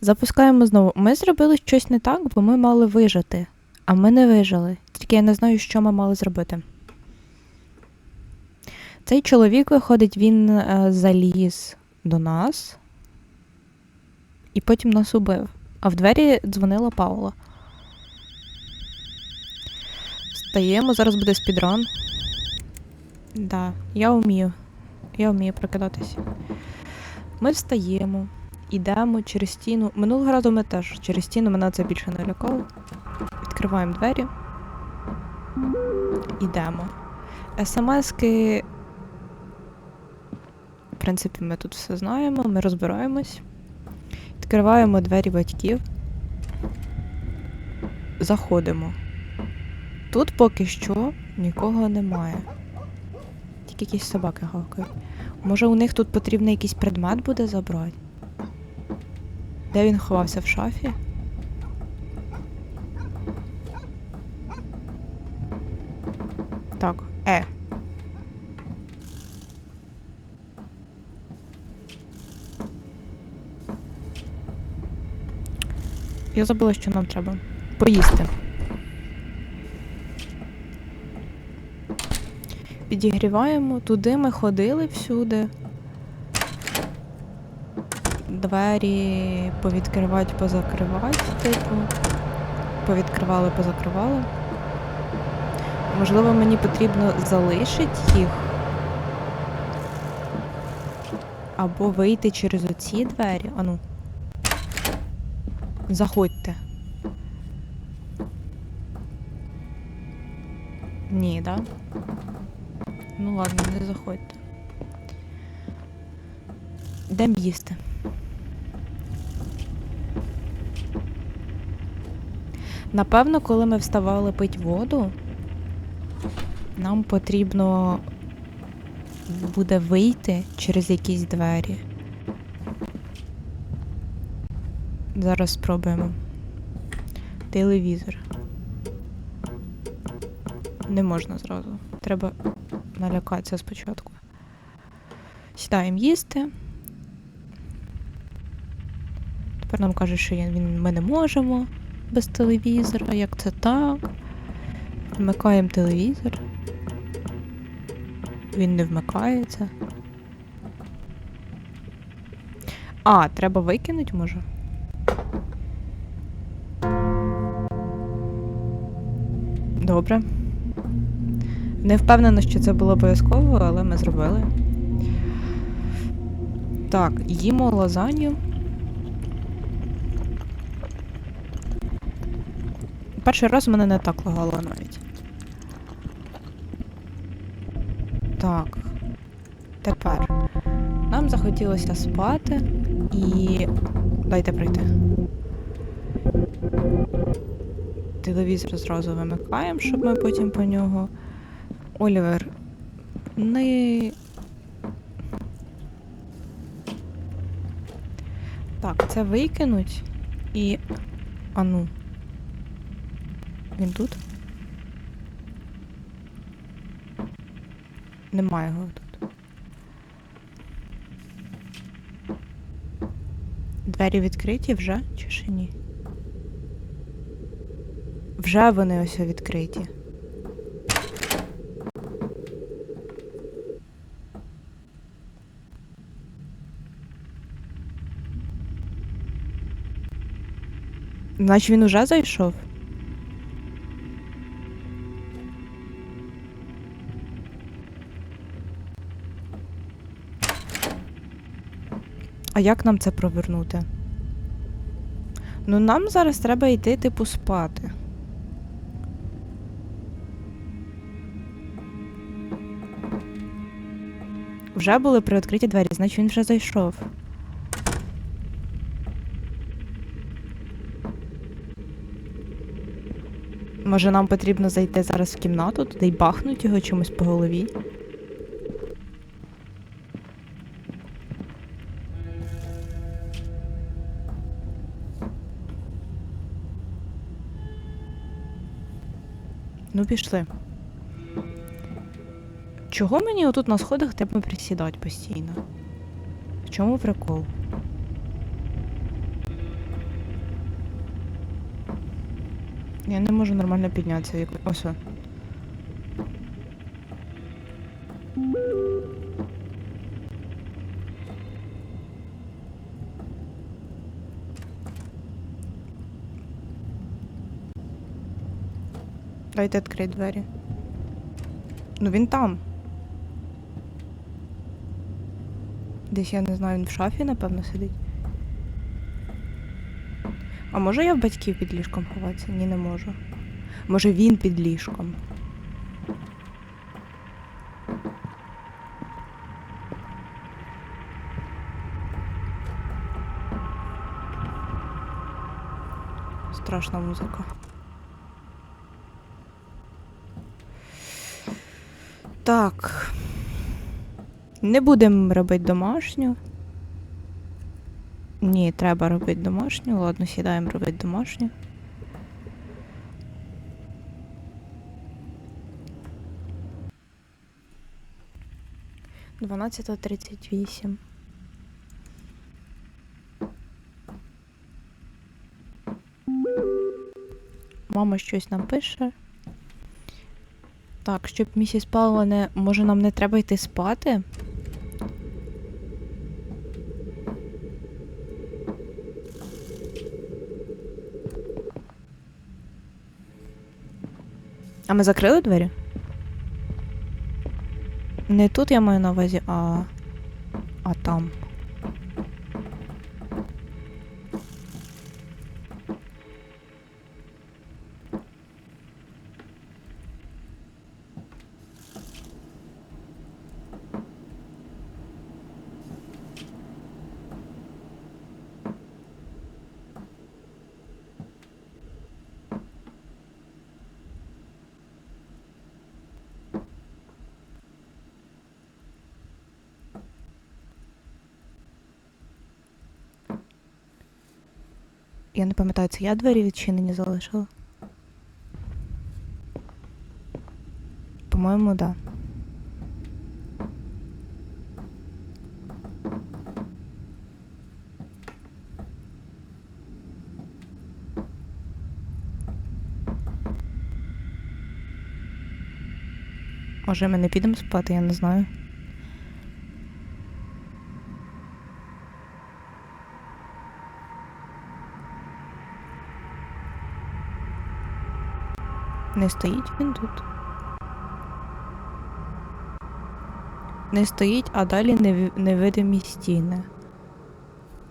Запускаємо знову. Ми зробили щось не так, бо ми мали вижити. А ми не вижили. Тільки я не знаю, що ми мали зробити. Цей чоловік виходить, він е, заліз до нас і потім нас убив. А в двері дзвонила Паула. Встаємо, зараз буде спідран. Да, я вмію. Я вмію прокидатися. Ми встаємо, ідемо через стіну. Минулого разу ми теж через стіну мене це більше не лякало. Відкриваємо двері. Ідемо. СМСки. В принципі, ми тут все знаємо, ми розбираємось. Відкриваємо двері батьків. Заходимо. Тут поки що нікого немає. Тільки якісь собаки гавкають. Може, у них тут потрібно якийсь предмет буде забрати? Де він ховався в шафі? Так, е. Я забула, що нам треба. Поїсти. Підігріваємо. Туди ми ходили всюди. Двері повідкривати, позакривати, типу. Повідкривали, позакривали. Можливо, мені потрібно залишити їх. Або вийти через оці двері. Ану. Заходьте. Ні, да? Ну ладно, не заходьте. Де їсти? Напевно, коли ми вставали пить воду, нам потрібно буде вийти через якісь двері. Зараз спробуємо. Телевізор. Не можна зразу. Треба налякатися спочатку. Сідаємо їсти. Тепер нам кажуть, що він, ми не можемо без телевізора. Як це так? Вмикаємо телевізор. Він не вмикається. А, треба викинути, може? Добре. Не впевнена, що це було обов'язково, але ми зробили. Так, їмо лазанью. Перший раз мене не так лагало навіть. Так. Тепер. Нам захотілося спати і. Дайте прийти. Телевізор зразу вимикаємо, щоб ми потім по нього. Олівер. Не. Так, це викинуть і. Ану. Він тут? Немає його тут. Двері відкриті вже чи ще ні? Вже вони ось відкриті. Значить він уже зайшов? А як нам це провернути? Ну, нам зараз треба йти, типу, спати. Вже були привідкриті двері, значить він вже зайшов. Може нам потрібно зайти зараз в кімнату, туди й бахнуть його чимось по голові? Ну, пішли. Чого мені отут на сходах треба присідати постійно? В чому прикол? Я не можу нормально піднятися. Ось. Дайте відкрити двері. Ну він там. Десь я не знаю, він в шафі, напевно, сидить. А може я в батьків під ліжком ховатися? Ні, не можу. Може він під ліжком. Страшна музика. Так. Не будемо робити домашню. Ні, треба робити домашню. Ладно, сідаємо робити домашню. Дванадцята тридцять вісім. Мама щось нам пише. Так, щоб місіс Павлова не. Може нам не треба йти спати? А ми закрили двері? Не тут я маю на увазі, а. А там. Я не пам'ятаю, це я двері відчинені залишила. По-моєму, да. Може, ми не підемо спати, я не знаю. Не стоїть він тут. Не стоїть, а далі невидимі стіни.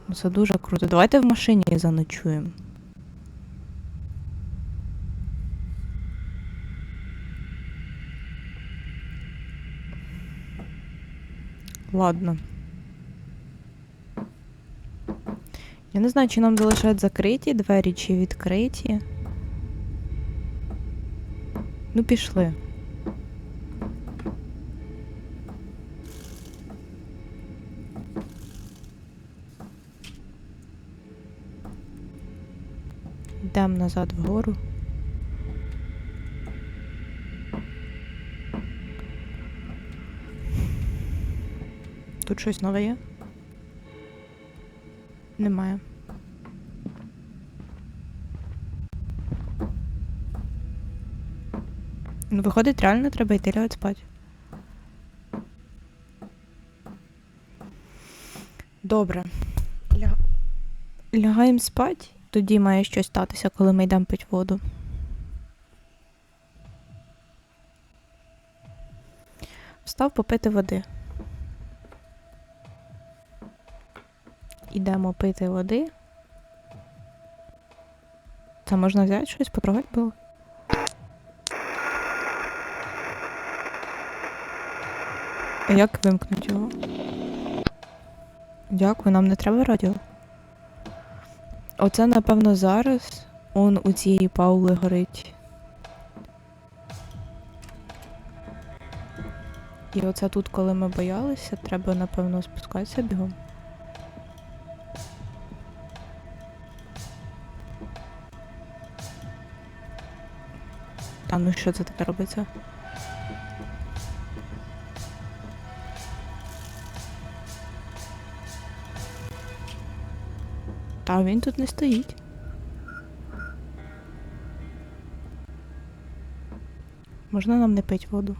Ну, Це дуже круто. Давайте в машині заночуємо. Ладно. Я не знаю, чи нам залишають закриті двері, чи відкриті. Ну, пішли. Йдемо назад вгору. Тут щось нове є? Немає. Ну, виходить, реально треба йти лягати спати. Добре. Ля... Лягаємо спати, тоді має щось статися, коли ми йдемо пити воду. Встав попити води. Ідемо пити води. Це можна взяти щось, потрогати було? А як вимкнути його? Дякую, нам не треба радіо. Оце, напевно, зараз он у цієї Паули горить. І оце тут, коли ми боялися, треба, напевно, спускатися бігом. А ну що це таке робиться? Та він тут не стоїть. Можна нам не пить воду?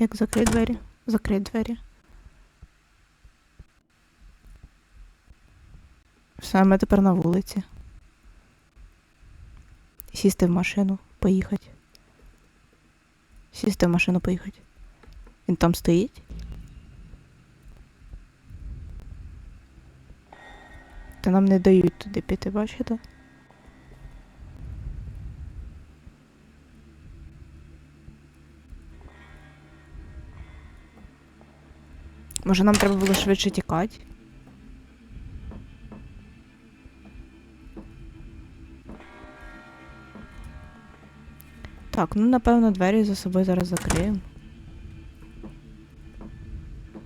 Як закрити двері? Закрити двері. Все, ми тепер на вулиці. Сісти в машину, поїхати. Сісти в машину, поїхати. Він там стоїть. Та нам не дають туди піти, бачите? Може нам треба було швидше тікати? Так, ну напевно двері за собою зараз закриємо.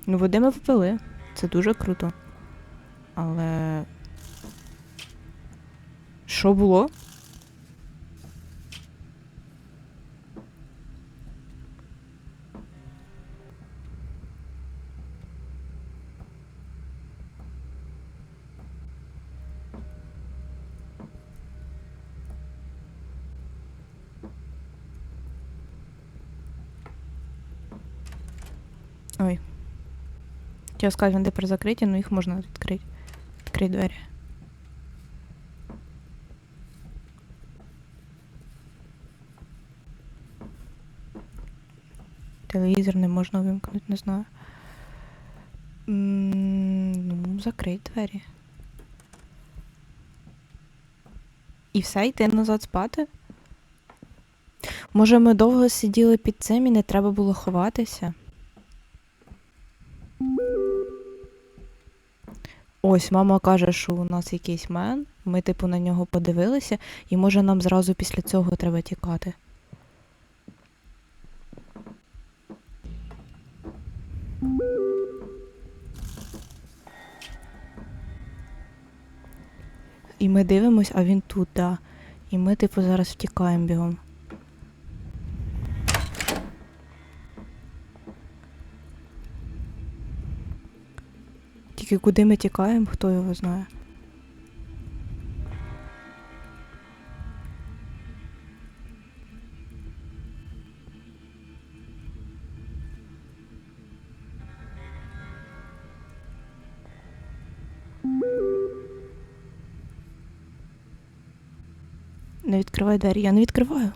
Ну, води ми впили. Це дуже круто. Але. Що було? Ой. Хотіла сказати, вони тепер закриті, але їх можна відкрити. Відкрити двері. Телевізор не можна вимкнути, не знаю. Ну, закрити двері. І все, йти назад спати? Може, ми довго сиділи під цим і не треба було ховатися? Ось, мама каже, що у нас якийсь мен. Ми, типу, на нього подивилися, і може нам зразу після цього треба тікати. І ми дивимось, а він тут, да. І ми, типу, зараз втікаємо бігом. Тільки куди ми тікаємо, хто його знає. Не відкривай двері, я не відкриваю.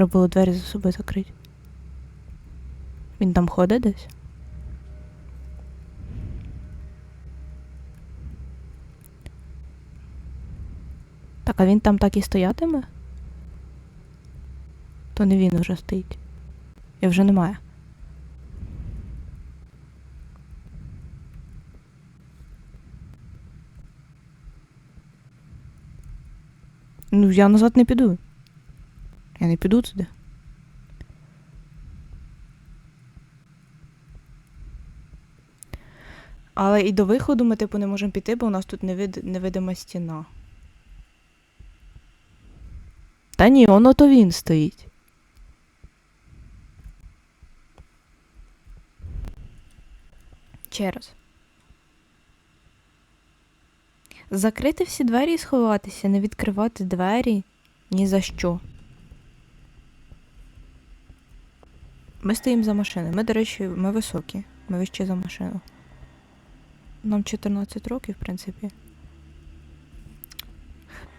Треба було двері за собою закрити. Він там ходить десь? Так, а він там так і стоятиме? То не він уже стоїть. І вже немає. Ну, я назад не піду. Я не піду туди. Але і до виходу ми, типу, не можемо піти, бо у нас тут невид... невидима стіна. Та ні, воно то він стоїть. Ще раз. Закрити всі двері і сховатися, не відкривати двері ні за що. Ми стоїмо за машиною. Ми, до речі, ми високі. Ми вище за машину. Нам 14 років, в принципі.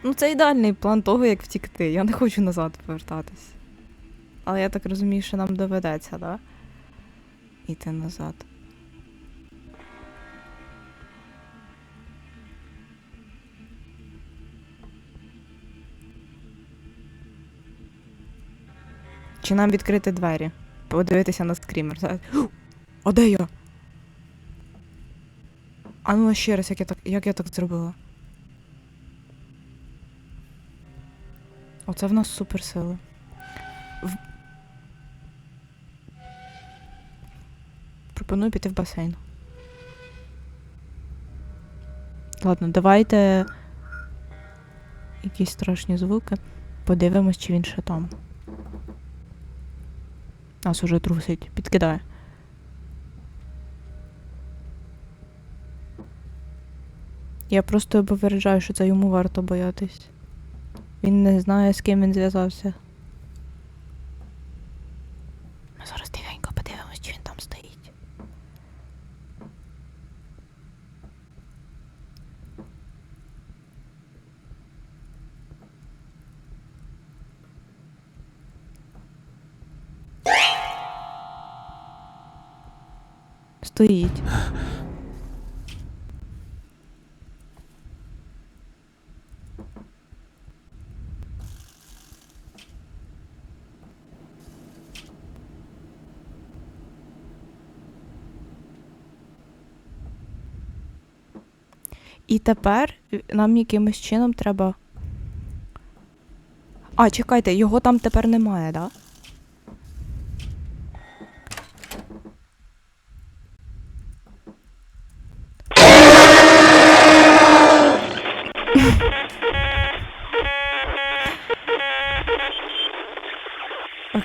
Ну, це ідеальний план того, як втікти. Я не хочу назад повертатись. Але я так розумію, що нам доведеться, да? Іти назад. Чи нам відкрити двері? Подивитися на скрімер. Зараз- А де я? А ну ще раз, як я так, як я так зробила? Оце в нас суперсили. В... Пропоную піти в басейн. Ладно, давайте якісь страшні звуки. Подивимось, чи він ще там. Нас уже трусить, підкидає. Я просто попереджаю, що це йому варто боятись. Він не знає, з ким він зв'язався. Ми зараз тихенько подивимось, чи він там стоїть. Стоїть. І тепер нам якимось чином треба. А, чекайте, його там тепер немає, да?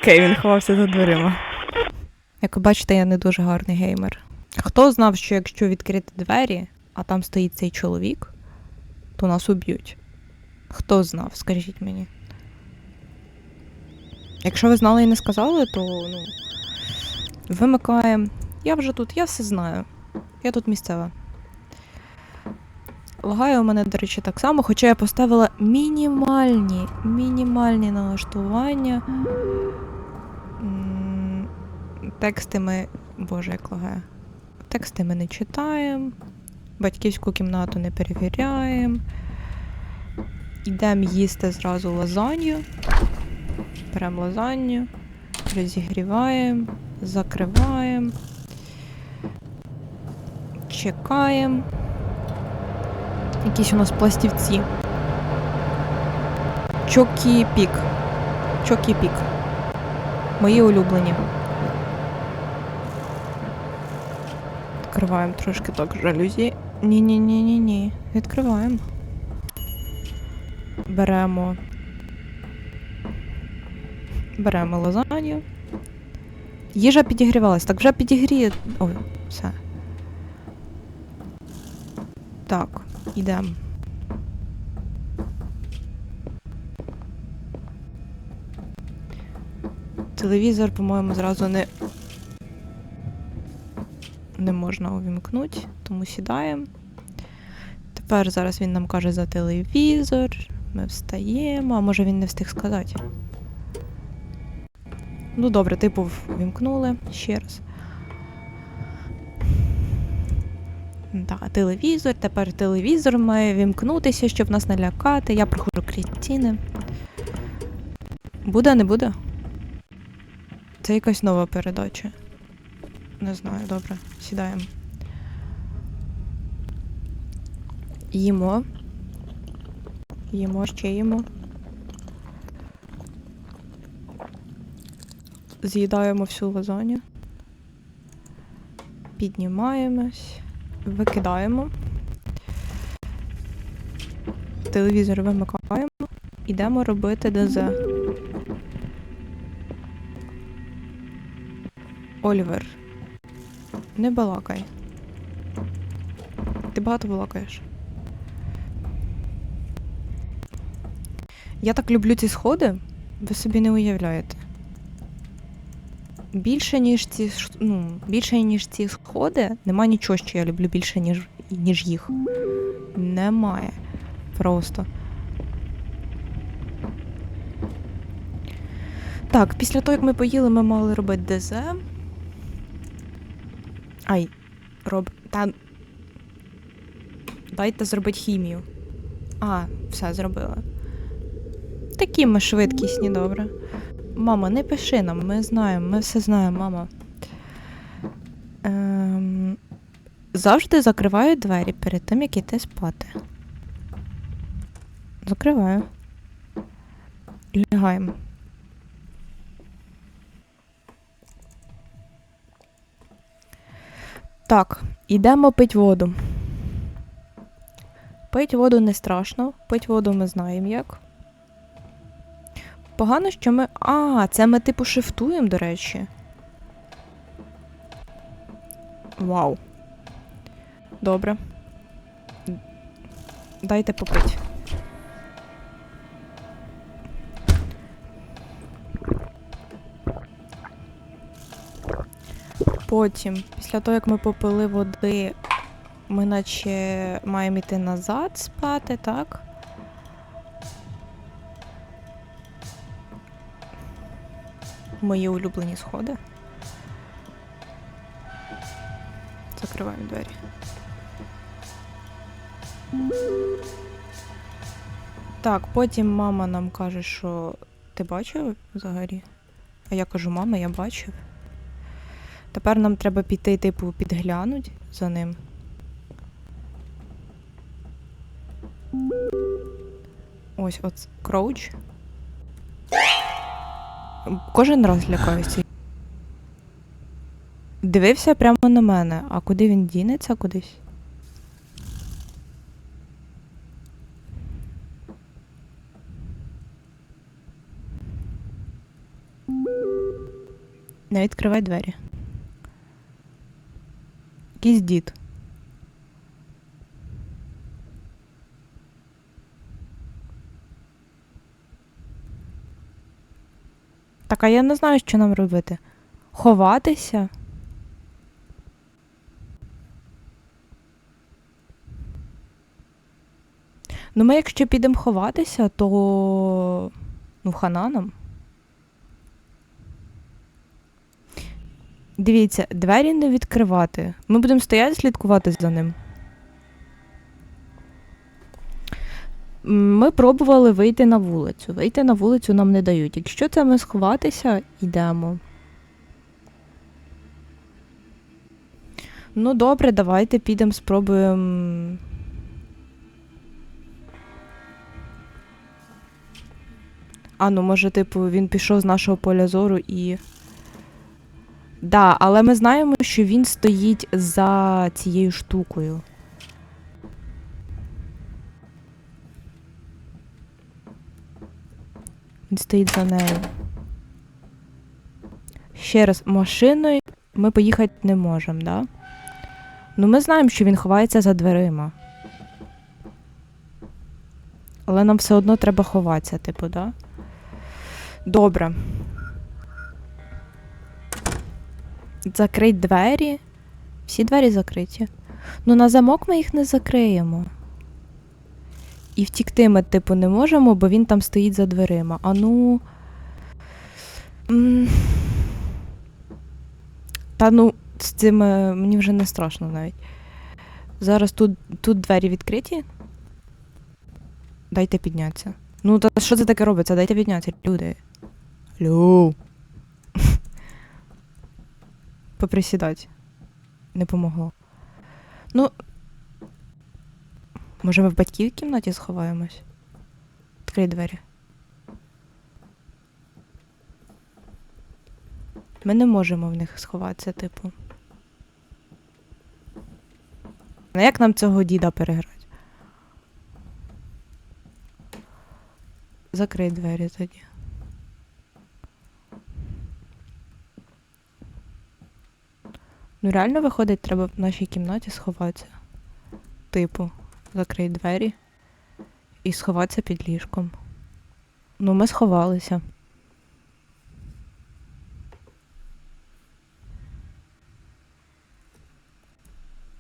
Окей, він ховався за дверима. Як ви бачите, я не дуже гарний геймер. Хто знав, що якщо відкрити двері, а там стоїть цей чоловік, то нас уб'ють. Хто знав, скажіть мені. Якщо ви знали і не сказали, то ну. Вимикаємо. Я вже тут, я все знаю. Я тут місцева. Лагає у мене, до речі, так само, хоча я поставила мінімальні, мінімальні налаштування. Тексти ми. Боже, як лагає. Тексти ми не читаємо. Батьківську кімнату не перевіряємо. Йдемо їсти зразу лазанью. Беремо лазанью, розігріваємо, закриваємо. Чекаємо. Якісь у нас пластівці. Чокі пік. Чокі пік. Мої улюблені. Відкриваємо трошки так жалюзі. Ні-ні-ні-ні-ні. Відкриваємо. Беремо. Беремо лазанью. Їжа підігрівалась. Так вже підігріє. Ой, все. Так, ідемо. Телевізор, по-моєму, зразу не. Не можна увімкнути, тому сідаємо. Тепер зараз він нам каже за телевізор. Ми встаємо, а може він не встиг сказати. Ну добре, типу вімкнули ще раз. Так, телевізор. Тепер телевізор має вімкнутися, щоб нас налякати. Я проходжу клітіни. Буде, не буде? Це якась нова передача. Не знаю, добре, сідаємо. Їмо. Їмо, ще їмо. З'їдаємо всю лазанью. Піднімаємось. Викидаємо. Телевізор вимикаємо. Ідемо робити ДЗ. Олівер. Не балакай. Ти багато балакаєш. Я так люблю ці сходи, ви собі не уявляєте. Більше, ніж ці, ну, більше, ніж ці сходи, нема нічого, що я люблю більше, ніж, ніж їх. Немає. Просто. Так, після того, як ми поїли, ми мали робити ДЗ. Ай, роб. Та. Дайте зробити хімію. А, все зробила. Такі ми швидкісні, добре. Мама, не пиши нам, ми знаємо, ми все знаємо, мама. Ем, завжди закриваю двері перед тим, як іти спати. Закриваю. Лягаємо. Так, ідемо пить воду. Пить воду не страшно, пить воду ми знаємо як. Погано, що ми. А, це ми типу шифтуємо, до речі. Вау. Добре. Дайте попить. Потім, після того, як ми попили води, ми наче маємо йти назад спати, так? Мої улюблені сходи. Закриваємо двері. Так, потім мама нам каже, що ти бачив взагалі? А я кажу, мама, я бачив. Тепер нам треба піти, типу, підглянуть за ним. Ось от кроуч. Кожен раз лякаюся. Дивився прямо на мене, а куди він дінеться кудись? Не відкривай двері. Якийсь дід. Так, а я не знаю, що нам робити. Ховатися? Ну, ми якщо підемо ховатися, то. Ну, хана нам. Дивіться, двері не відкривати. Ми будемо стояти слідкувати за ним. Ми пробували вийти на вулицю. Вийти на вулицю нам не дають. Якщо це ми сховатися, йдемо. Ну, добре, давайте підемо, спробуємо. А, ну може, типу, він пішов з нашого поля зору і. Да, але ми знаємо, що він стоїть за цією штукою. Він стоїть за нею. Ще раз, машиною ми поїхати не можемо, да? Ну, ми знаємо, що він ховається за дверима. Але нам все одно треба ховатися, типу, да? Добре. Закрить двері. Всі двері закриті. Ну, на замок ми їх не закриємо. І втікти ми, типу, не можемо, бо він там стоїть за дверима. А ну. Та ну, з цим мені вже не страшно навіть. Зараз тут, тут двері відкриті. Дайте піднятися. Ну, та що це таке робиться? Дайте піднятися, люди. Алло. Поприсідати. Не помогло. Ну. Може, ми в батьків кімнаті сховаємось? Відкрий двері. Ми не можемо в них сховатися, типу. Ну як нам цього діда переграти? Закрий двері тоді. Ну реально виходить, треба в нашій кімнаті сховатися. Типу, закрий двері і сховатися під ліжком. Ну, ми сховалися.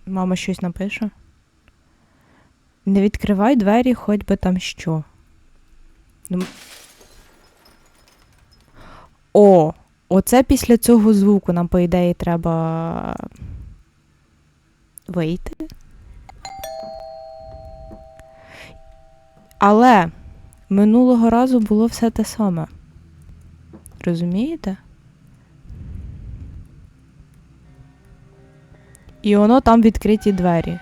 Мама щось напише. Не відкривай двері, хоч би там що. Ну, О! Оце після цього звуку нам, по ідеї, треба вийти. Але минулого разу було все те саме. Розумієте? І воно там відкриті двері.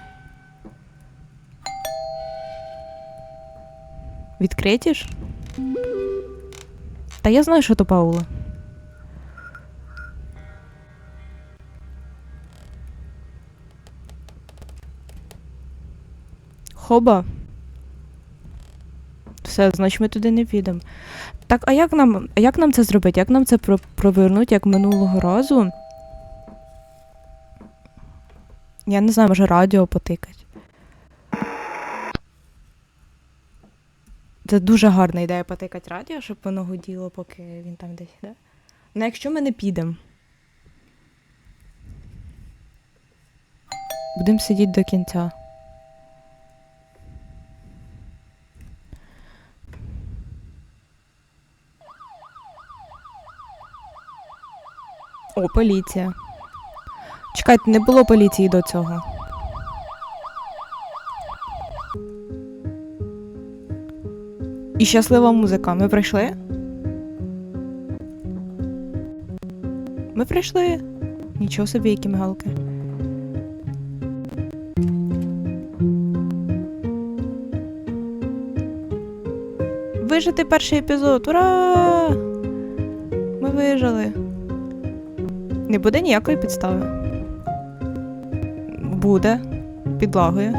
Відкриті ж? Та я знаю, що то Паула. Хоба. Все, значить ми туди не підемо. Так, а як нам, як нам це зробити? Як нам це про- провернути, як минулого разу? Я не знаю, може радіо потикать. Це дуже гарна ідея потикати радіо, щоб воно гуділо, поки він там десь йде. Ну, якщо ми не підемо. Будемо сидіти до кінця. О, поліція. Чекайте, не було поліції до цього. І щаслива музика. Ми прийшли? Ми прийшли. Нічого собі, які мигалки. Вижити перший епізод. Ура! Ми вижили. Не буде ніякої підстави. Буде. Підлагою.